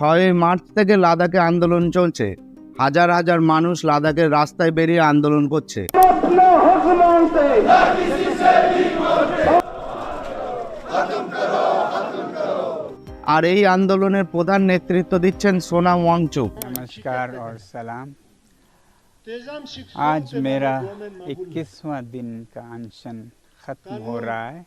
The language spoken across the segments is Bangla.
ছয় মার্চ থেকে লাদাখে আন্দোলন চলছে হাজার হাজার মানুষ লাদাখের রাস্তায় বেরিয়ে আন্দোলন করছে अपने हुक्मों से আর এই আন্দোলনের প্রধান নেতৃত্ব দিচ্ছেন সোনাম ওয়াংচুক नमस्कार और सलाम आज मेरा 21वां दिन का अनशन खत्म हो रहा है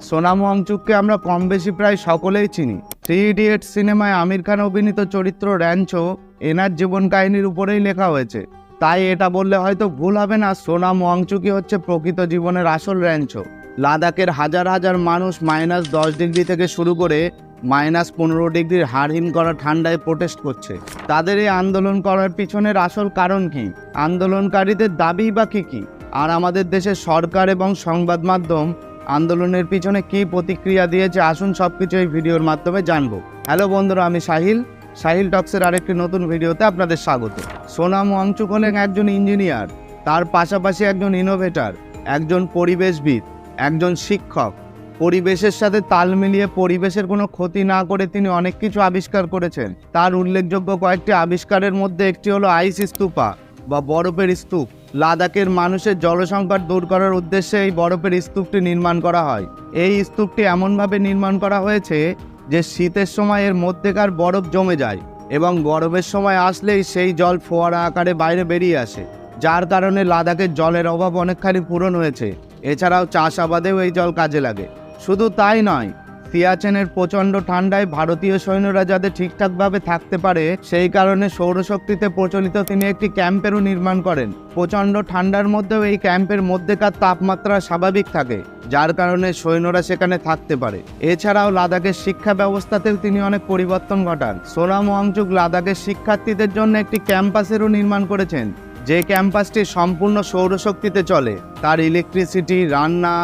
সোনাম ওয়াংচুককে আমরা কম বেশি প্রায় সকলেই চিনি। থ্রি ইডিয়েট সিনেমায় আমির খান অভিনীত চরিত্র র্যাঞ্চো এনার জীবন কাহিনীর উপরেই লেখা হয়েছে। তাই এটা বললে হয়তো ভুল হবে না, সোনাম ওয়াংচুকি হচ্ছে প্রকৃত জীবনের আসল র্যাঞ্চো। লাদাখের হাজার হাজার মানুষ মাইনাস দশ ডিগ্রি থেকে শুরু করে মাইনাস পনেরো ডিগ্রির হাড়হিম করা ঠান্ডায় প্রোটেস্ট করছে। তাদের এই আন্দোলন করার পিছনের আসল কারণ কি? আন্দোলনকারীদের দাবি বা কী কী? আর আমাদের দেশের সরকার এবং সংবাদ মাধ্যম আন্দোলনের পিছনে কি প্রতিক্রিয়া দিয়েছে, আসুন সবকিছু এই ভিডিওর মাধ্যমে জানব। হ্যালো বন্ধুরা, আমি সাহিল। সাহিল টক্সের আরেকটি নতুন ভিডিওতে আপনাদের স্বাগত। সোনাম ওয়াংচুক হলেন একজন ইঞ্জিনিয়ার, তার পাশাপাশি একজন ইনোভেটর একজন পরিবেশবিদ, একজন শিক্ষক। পরিবেশের সাথে তাল মিলিয়ে পরিবেশের কোনো ক্ষতি না করে তিনি অনেক কিছু আবিষ্কার করেছেন। তার উল্লেখযোগ্য কয়েকটি আবিষ্কারের মধ্যে একটি হলো আইস স্তূপা বা বরফের স্তূপ। লাদাখের মানুষের জলসংকট দূর করার উদ্দেশ্যে এই বরফের স্তূপটি নির্মাণ করা হয়। এই স্তূপটি এমনভাবে নির্মাণ করা হয়েছে যে শীতের সময় এর মধ্যেকার বরফ জমে যায় এবং বরফের সময় আসলেই সেই জল ফোয়ারা আকারে বাইরে বেরিয়ে আসে, যার কারণে লাদাখের জলের অভাব অনেকখানি পূরণ হয়েছে। এছাড়াও চাষাবাদেও এই জল কাজে লাগে। শুধু তাই নয় সিয়াচেনের প্রচণ্ড ঠান্ডায় ভারতীয় সৈন্যরা যাতে ঠিকঠাকভাবে থাকতে পারে, সেই কারণে সৌরশক্তিতে প্রচলিত তিনি একটি ক্যাম্পেরও নির্মাণ করেন। প্রচণ্ড ঠান্ডার মধ্যেও এই ক্যাম্পের মধ্যেকার তাপমাত্রা স্বাভাবিক থাকে, যার কারণে সৈন্যরা সেখানে থাকতে পারে। এছাড়াও লাদাখের শিক্ষা ব্যবস্থাতেও তিনি অনেক পরিবর্তন ঘটান। সোনাম ওয়াংচুক লাদাখের শিক্ষার্থীদের জন্য একটি ক্যাম্পাসেরও নির্মাণ করেছেন, যে ক্যাম্পাসটি সম্পূর্ণ সৌরশক্তিতে চলে। তার ইলেকট্রিসিটি রান্না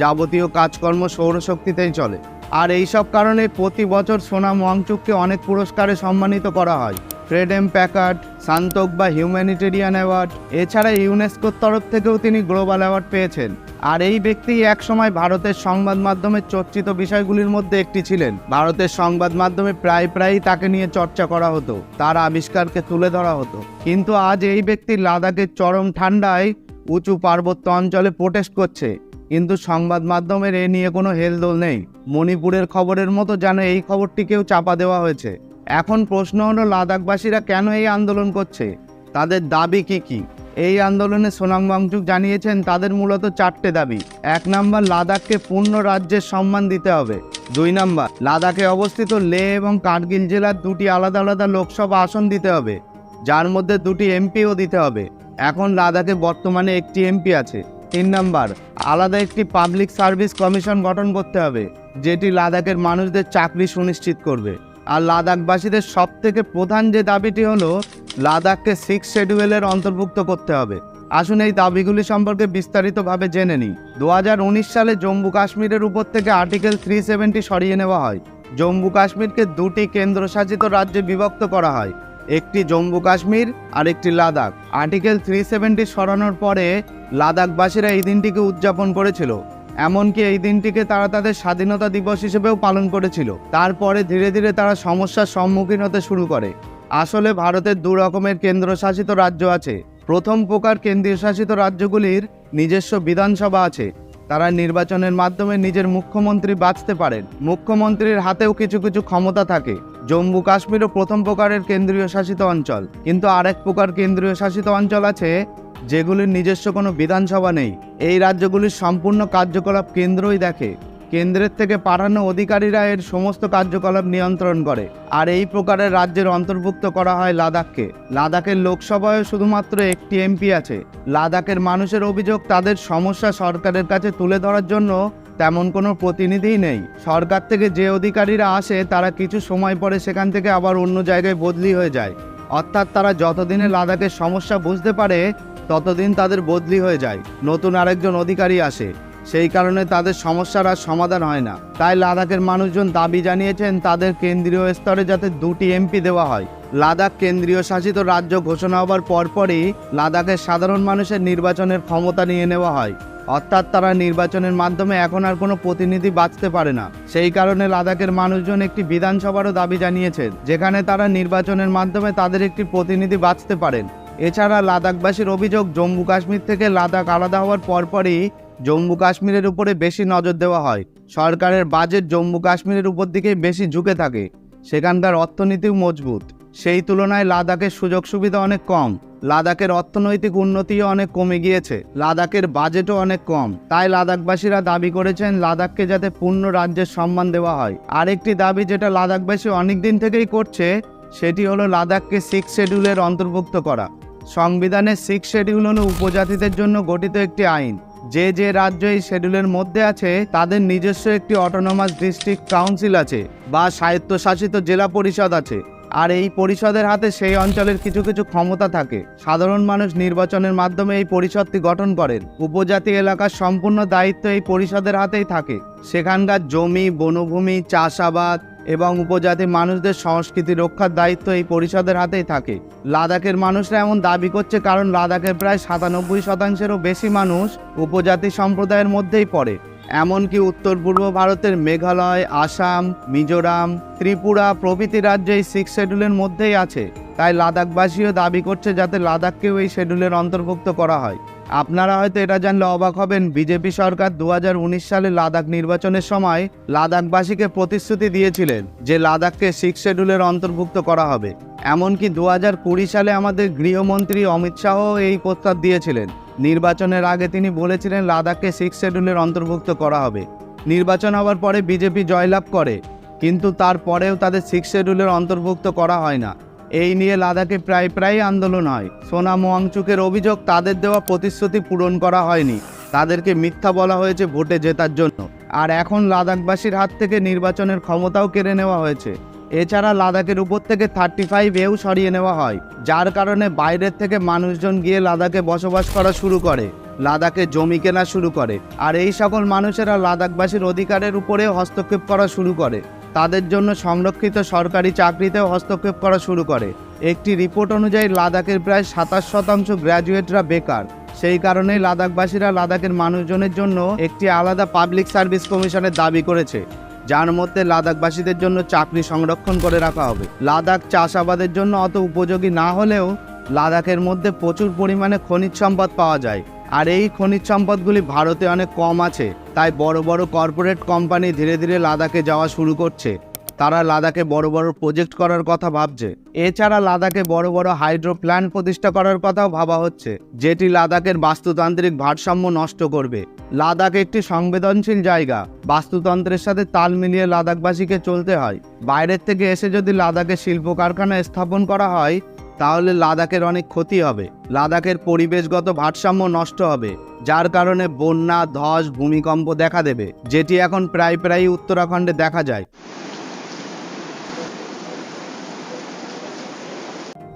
যাবতীয় কাজকর্ম সৌরশক্তিতেই চলে। আর এইসব কারণে প্রতি বছর সোনাম ওয়াংচুককে অনেক পুরস্কারে সম্মানিত করা হয়। ফ্রেডেম প্যাকার্ড, সান্তক বা হিউম্যানিটেরিয়ান অ্যাওয়ার্ড, এছাড়া ইউনেস্কোর তরফ থেকেও তিনি গ্লোবাল অ্যাওয়ার্ড পেয়েছেন। আর এই ব্যক্তি একসময় ভারতের সংবাদ মাধ্যমে চর্চিত বিষয়গুলির মধ্যে একটি ছিলেন। ভারতের সংবাদ মাধ্যমে প্রায় প্রায়ই তাকে নিয়ে চর্চা করা হতো, তার আবিষ্কারকে তুলে ধরা হতো। কিন্তু আজ এই ব্যক্তি লাদাখের চরম ঠান্ডায় উঁচু পার্বত্য অঞ্চলে প্রোটেস্ট করছে। কিন্তু সংবাদ মাধ্যমের এ নিয়ে কোনো হেলদোল নেই। মণিপুরের খবরের মতো যেন এই খবরটিকেও চাপা দেওয়া হয়েছে। এখন প্রশ্ন হলো, লাদাখবাসীরা কেন এই আন্দোলন করছে? তাদের দাবি কি কি? এই আন্দোলনে সোনাম ওয়াংচুক জানিয়েছেন, তাদের মূলত চারটে দাবি। এক নাম্বার, লাদাখকে পূর্ণ রাজ্যের সম্মান দিতে হবে। দুই নাম্বার, লাদাখে অবস্থিত লে এবং কার্গিল জেলার দুটি আলাদা আলাদা লোকসভা আসন দিতে হবে। যার মধ্যে দুটি এমপিও দিতে হবে। এখন লাদাখে বর্তমানে একটি এমপি আছে। তিন নাম্বার, আলাদা একটি পাবলিক সার্ভিস কমিশন গঠন করতে হবে, যেটি লাদাখের মানুষদের চাকরি সুনিশ্চিত করবে। আর লাদাখবাসীদের সব থেকে প্রধান যে দাবিটি হলো, লাদাখকে সিক্স শেডিউলের অন্তর্ভুক্ত করতে হবে। আসুন এই দাবিগুলি সম্পর্কে বিস্তারিতভাবে জেনে নিই। দু হাজার উনিশ সালে জম্মু কাশ্মীরের উপর থেকে আর্টিকেল থ্রি সেভেন্টি সরিয়ে নেওয়া হয়। জম্মু কাশ্মীরকে দুটি কেন্দ্রশাসিত রাজ্যে বিভক্ত করা হয়। একটি জম্মু কাশ্মীর আর একটি লাদাখ। আর্টিকেল থ্রি সেভেন্টি সরানোর পরে লাদাখবাসীরা এই দিনটিকে উদযাপন করেছিল। এমনকি এই দিনটিকে তারা তাদের স্বাধীনতা দিবস হিসেবেও পালন করেছিল। তারপরে ধীরে ধীরে তারা সমস্যার সম্মুখীন হতে শুরু করে। আসলে ভারতের দু রকমের কেন্দ্রশাসিত রাজ্য আছে। প্রথম প্রকার কেন্দ্রীয় শাসিত রাজ্যগুলির নিজস্ব বিধানসভা আছে। তারা নির্বাচনের মাধ্যমে নিজের মুখ্যমন্ত্রী বাঁচতে পারেন। মুখ্যমন্ত্রীর হাতেও কিছু কিছু ক্ষমতা থাকে। জম্মু কাশ্মীরও প্রথম প্রকারের কেন্দ্রীয় শাসিত অঞ্চল। কিন্তু আরেক প্রকার কেন্দ্রীয় শাসিত অঞ্চল আছে, যেগুলির নিজস্ব কোনো বিধানসভা নেই। এই রাজ্যগুলির সম্পূর্ণ কার্যকলাপ কেন্দ্রই দেখে। কেন্দ্রের থেকে পাঠানো অধিকারীরা এর সমস্ত কার্যকলাপ নিয়ন্ত্রণ করে। আর এই প্রকারের রাজ্যের অন্তর্ভুক্ত করা হয় লাদাখকে। লাদাখের লোকসভায় শুধুমাত্র একটি এমপি আছে। লাদাখের মানুষের অভিযোগ তাদের সমস্যা সরকারের কাছে তুলে ধরার জন্য তেমন কোনো প্রতিনিধিই নেই। সরকার থেকে যে অধিকারীরা আসে, তারা কিছু সময় পরে সেখান থেকে আবার অন্য জায়গায় বদলি হয়ে যায়। অর্থাৎ তারা যতদিনে লাদাখের সমস্যা বুঝতে পারে, ততদিন তাদের বদলি হয়ে যায়। নতুন আরেকজন অধিকারী আসে। সেই কারণে তাদের সমস্যার আর সমাধান হয় না। তাই লাদাখের মানুষজন দাবি জানিয়েছেন, তাদের কেন্দ্রীয় স্তরে যাতে দুটি এমপি দেওয়া হয়। লাদাখ কেন্দ্রীয় শাসিত রাজ্য ঘোষণা হবার পরপরই লাদাখের সাধারণ মানুষের নির্বাচনের ক্ষমতা নিয়ে নেওয়া হয়। অর্থাৎ তারা নির্বাচনের মাধ্যমে এখন আর কোনো প্রতিনিধি বাঁচতে পারে না। সেই কারণে লাদাখের মানুষজন একটি বিধানসভারও দাবি জানিয়েছেন, যেখানে তারা নির্বাচনের মাধ্যমে তাদের একটি প্রতিনিধি বাঁচতে পারেন। এছাড়া লাদাখবাসীর অভিযোগ, জম্মু কাশ্মীর থেকে লাদাখ আলাদা হওয়ার পরপরই জম্মু কাশ্মীরের উপরে বেশি নজর দেওয়া হয়। সরকারের বাজেট জম্মু কাশ্মীরের উপর দিকেই বেশি ঝুঁকে থাকে। সেখানকার অর্থনীতিও মজবুত। সেই তুলনায় লাদাখের সুযোগ সুবিধা অনেক কম। লাদাখের অর্থনৈতিক উন্নতিও অনেক কমে গিয়েছে। লাদাখের বাজেটও অনেক কম। তাই লাদাখবাসীরা দাবি করেছেন লাদাখকে যাতে পূর্ণ রাজ্যের সম্মান দেওয়া হয়। আরেকটি দাবি যেটা লাদাখবাসী অনেক দিন থেকেই করছে, সেটি হলো লাদাখকে সিক্স শেডিউলের অন্তর্ভুক্ত করা। সংবিধানের সিক্স শিডিউল হলো উপজাতিদের জন্য গঠিত একটি আইন। যে যে রাজ্য এই শেডিউলের মধ্যে আছে, তাদের নিজস্ব একটি অটোনোমাস ডিস্ট্রিক্ট কাউন্সিল আছে বা স্বায়ত্তশাসিত জেলা পরিষদ আছে। আর এই পরিষদের হাতে সেই অঞ্চলের কিছু কিছু ক্ষমতা থাকে। সাধারণ মানুষ নির্বাচনের মাধ্যমে এই পরিষদটি গঠন করেন। উপজাতি এলাকার সম্পূর্ণ দায়িত্ব এই পরিষদের হাতেই থাকে। সেখানকার জমি, বনভূমি, চাষাবাদ এবং উপজাতি মানুষদের সংস্কৃতি রক্ষার দায়িত্ব এই পরিষদের হাতেই থাকে। লাদাখের মানুষরা এমন দাবি করছে কারণ লাদাখের প্রায় সাতানব্বই শতাংশেরও বেশি মানুষ উপজাতি সম্প্রদায়ের মধ্যেই পড়ে। এমনকি উত্তর পূর্ব ভারতের মেঘালয়, আসাম, মিজোরাম, ত্রিপুরা প্রভৃতি রাজ্য এই সিক্স শিডিউলের মধ্যেই আছে। তাই লাদাখবাসীও দাবি করছে যাতে লাদাখকেও এই শিডিউলের অন্তর্ভুক্ত করা হয়। আপনারা হয়তো এটা জানলে অবাক হবেন, বিজেপি সরকার দু হাজার উনিশ সালে লাদাখ নির্বাচনের সময় লাদাখবাসীকে প্রতিশ্রুতি দিয়েছিলেন যে লাদাখকে সিক্স শিডিউলের অন্তর্ভুক্ত করা হবে। এমনকি দু হাজার কুড়ি সালে আমাদের গৃহমন্ত্রী অমিত শাহ এই প্রস্তাব দিয়েছিলেন। নির্বাচনের আগে তিনি বলেছিলেন লাদাখকে সিক্স শিডিউলের অন্তর্ভুক্ত করা হবে। নির্বাচন হওয়ার পরে বিজেপি জয়লাভ করে, কিন্তু তারপরেও তাদের সিক্স শিডিউলের অন্তর্ভুক্ত করা হয় না। এই নিয়ে লাদাখে প্রায় প্রায় আন্দোলন হয়। সোনা মোয়াংচুকের অভিযোগ, তাদের দেওয়া প্রতিশ্রুতি পূরণ করা হয়নি। তাদেরকে মিথ্যা বলা হয়েছে ভোটে জেতার জন্য। আর এখন লাদাখবাসীর হাত থেকে নির্বাচনের ক্ষমতাও কেড়ে নেওয়া হয়েছে। এছাড়া লাদাখের উপর থেকে থার্টি ফাইভ এও সরিয়ে নেওয়া হয়, যার কারণে বাইরের থেকে মানুষজন গিয়ে লাদাখে বসবাস করা শুরু করে, লাদাখে জমি কেনা শুরু করে, আর এই সকল মানুষেরা লাদাখবাসীর অধিকারের উপরেও হস্তক্ষেপ করা শুরু করে। তাদের জন্য সংরক্ষিত সরকারি চাকরিতেও হস্তক্ষেপ করা শুরু করে। একটি রিপোর্ট অনুযায়ী লাদাখের প্রায় সাতাশ শতাংশ গ্র্যাজুয়েটরা বেকার। সেই কারণেই লাদাখবাসীরা লাদাখের মানুষজনের জন্য একটি আলাদা পাবলিক সার্ভিস কমিশনের দাবি করেছে। যার মধ্যে লাদাখবাসীদের জন্য চাকরি সংরক্ষণ করে রাখা হবে। লাদাখ চাষাবাদের জন্য অত উপযোগী না হলেও লাদাখের মধ্যে প্রচুর পরিমাণে খনিজ সম্পদ পাওয়া যায়। আর এই খনিজ সম্পদগুলি ভারতে অনেক কম আছে, তাই বড় বড় কর্পোরেট কোম্পানি ধীরে ধীরে লাদাখে যাওয়া শুরু করছে। তারা লাদাখে বড় বড় প্রজেক্ট করার কথা ভাবছে। এছাড়া লাদাখে বড় বড় হাইড্রো প্ল্যান্ট প্রতিষ্ঠা করার কথাও ভাবা হচ্ছে, যেটি লাদাখের বাস্তুতান্ত্রিক ভারসাম্য নষ্ট করবে। লাদাখ একটি সংবেদনশীল জায়গা, বাস্তুতন্ত্রের সাথে তাল মিলিয়ে লাদাখবাসীকে চলতে হয়। বাইরের থেকে এসে যদি লাদাখে শিল্প কারখানা স্থাপন করা হয়, তাহলে লাদাখের অনেক ক্ষতি হবে। লাদাখের পরিবেশগত ভারসাম্য নষ্ট হবে, যার কারণে বন্যা, ধস, ভূমিকম্প দেখা দেবে, যেটি এখন প্রায় প্রায় উত্তরাখণ্ডে দেখা যায়।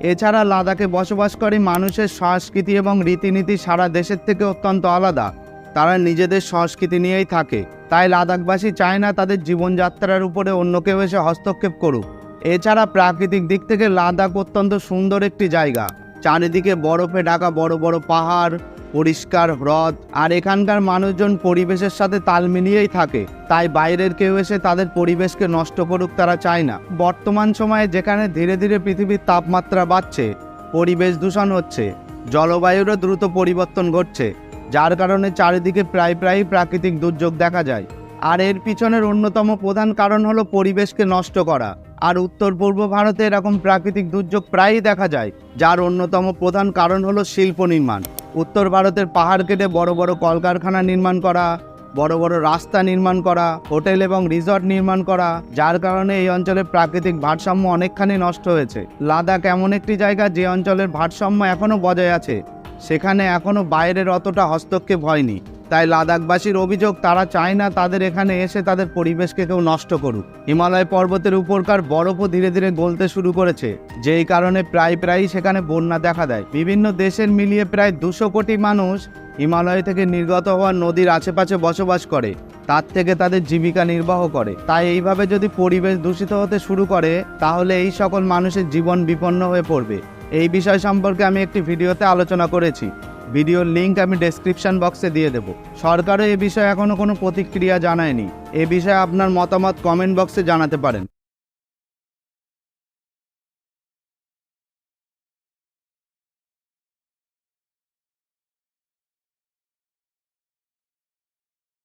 এছাড়া লাদাখে বসবাসকারী মানুষের সংস্কৃতি এবং রীতিনীতি সারা দেশের থেকে অত্যন্ত আলাদা। তারা নিজেদের সংস্কৃতি নিয়েই থাকে। তাই লাদাখবাসী চায় না তাদের জীবনযাত্রার উপরে অন্য কেউ এসে হস্তক্ষেপ করুক। এছাড়া প্রাকৃতিক দিক থেকে লাদাখ অত্যন্ত সুন্দর একটি জায়গা। চারিদিকে বরফে ঢাকা বড় বড় পাহাড় পরিষ্কার, হ্রদ আর এখানকার মানুষজন পরিবেশের সাথে তাল মিলিয়েই থাকে। তাই বাইরের কেউ এসে তাদের পরিবেশকে নষ্ট করুক তারা চায় না। বর্তমান সময়ে যেখানে ধীরে ধীরে পৃথিবীর তাপমাত্রা বাড়ছে, পরিবেশ দূষণ হচ্ছে, জলবায়ুরও দ্রুত পরিবর্তন ঘটছে, যার কারণে চারিদিকে প্রায় প্রায়ই প্রাকৃতিক দুর্যোগ দেখা যায়। আর এর পিছনের অন্যতম প্রধান কারণ হলো পরিবেশকে নষ্ট করা। আর উত্তর পূর্ব ভারতে এরকম প্রাকৃতিক দুর্যোগ প্রায়ই দেখা যায়, যার অন্যতম প্রধান কারণ হলো শিল্প নির্মাণ। উত্তর ভারতের পাহাড় কেটে বড় বড় কলকারখানা নির্মাণ করা, বড় বড় রাস্তা নির্মাণ করা, হোটেল এবং রিসর্ট নির্মাণ করা, যার কারণে এই অঞ্চলের প্রাকৃতিক ভারসাম্য অনেকখানি নষ্ট হয়েছে। লাদাখ এমন একটি জায়গা যে অঞ্চলের ভারসাম্য এখনও বজায় আছে, সেখানে এখনও বাইরের অতটা হস্তক্ষেপ হয়নি। তাই লাদাখবাসীর অভিযোগ, তারা চায় না তাদের এখানে এসে তাদের পরিবেশকে কেউ নষ্ট করুক। হিমালয় পর্বতের উপরকার বরফও ধীরে ধীরে গলতে শুরু করেছে। যেই কারণে প্রায় প্রায়ই সেখানে বন্যা দেখা দেয়। বিভিন্ন দেশের মিলিয়ে প্রায় দুশো কোটি মানুষ হিমালয় থেকে নির্গত হওয়া নদীর আশেপাশে বসবাস করে। তার থেকে তাদের জীবিকা নির্বাহ করে। তাই এইভাবে যদি পরিবেশ দূষিত হতে শুরু করে, তাহলে এই সকল মানুষের জীবন বিপন্ন হয়ে পড়বে। এই বিষয় সম্পর্কে আমি একটি ভিডিওতে আলোচনা করেছি। ভিডিওর লিঙ্ক আমি ডেসক্রিপশন বক্সে দিয়ে দেব। সরকারও এ বিষয়ে এখনও কোনো প্রতিক্রিয়া জানায়নি। এ বিষয়ে আপনার মতামত কমেন্ট বক্সে জানাতে পারেন।